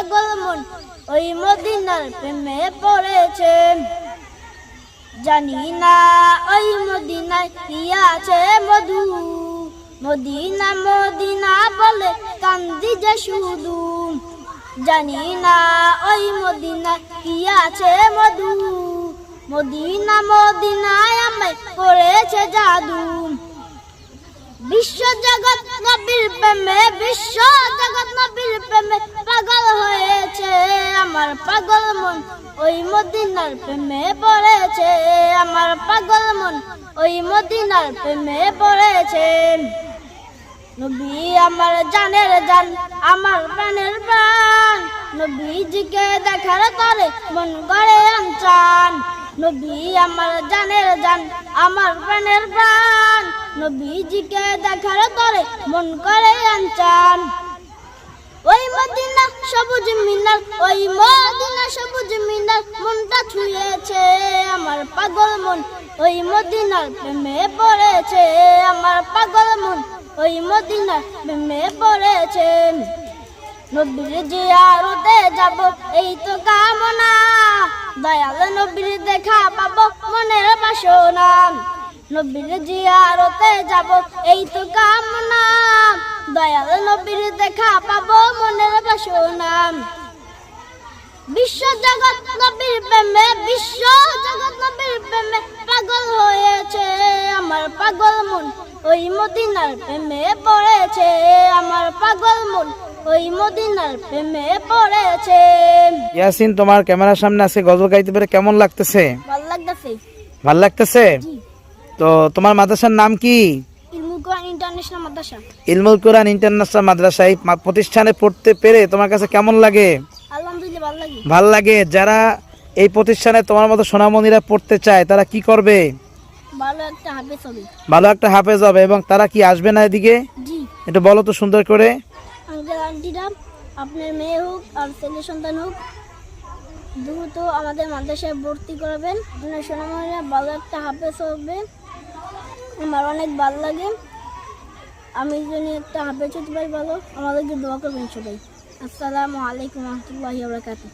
পাগল মন ওই মদিনার প্রেমে পড়েছে। জানি না ওই মদিনায় কি আছে মধু। মদিনা মদিনা বলে কান্দি যে শুধু। জানি না ওই মদিনা কি আছে মধু। মদিনা, মদিনায় আমায় করেছে জাদু। বিশ্ব জগৎ নবীর প্রেমে বিশ্ব জগৎ নবীর প্রেমে পাগল হয়েছে আমার পাগল মন। ওই মদিনার প্রেমে পড়েছে আমার পাগল মন। ওই মদিনার প্রেমে পড়েছে। নবী আমার জানের জান, আমার প্রাণের প্রাণ। নবীজিকে দেখার তরে মন গড়ে আনচান। নবী আমার জানের জান, আমার প্রাণের প্রাণ। নবীজিকে দেখার তরে মন করে আনচান। ওই মদিনা সবুজ মিনার, ওই মদিনা সবুজ মিনার, মনটা ছুঁয়েছে আমার পাগল মন। ওই মদিনার প্রেমে পড়েছে আমার পাগল মন। ওই মদিনার প্রেমে পড়েছে। নবীর জিয়ারতে যাব, এই তো কামনা। দয়াল নবীর দেখা পাবো মনের বাসনা। নবীর জিয়ারতে যাব এই তো কামনা। দয়াল নবীর দেখা পাবো মনের বাসনা। বিশ্ব জগৎ নবীর প্রেমে বিশ্ব জগৎ নবীর প্রেমে পাগল হয়েছে আমার পাগল মন। ওই মদিনার প্রেমে পড়েছে আমার পাগল মন। ওই মদিনার প্রেমে পড়েছে। ইয়াসিন তোমার ক্যামেরার সামনে আজকে গজল গাইতে পেরে কেমন লাগতেছে? ভালো লাগতেছে? ভালো লাগতেছে? জি। তো তোমার মাদ্রাসার নাম কি? ইলমুল কোরআন ইন্টারন্যাশনাল মাদ্রাসা। এই প্রতিষ্ঠানে পড়তে পেরে তোমার কাছে কেমন লাগে? ভালো লাগে। যারা এই প্রতিষ্ঠানে তোমার মতো সোনামণিরা পড়তে চায় তারা কি করবে? ভালো একটা হাফেজ হবে। ভালো একটা হাফেজ হবে এবং তারা কি আসবে না এদিকে? একটু বলো তো সুন্দর করে। আপনার মেয়ে হোক আর ছেলে সন্তান হোক দ্রুত আমাদের মাদ্রাসায় ভর্তি করাবেন। আপনার সোনামণিরা ভালো একটা হাফেজ হবে। আমার অনেক ভালো লাগে। আমি জন্য একটা হাফেজ ছুটি পারি ভালো আমাদেরকে দোয়া করবেন সবাই। আসসালামু আলাইকুম রহমতুল্লাহ ওবরাকাতুহ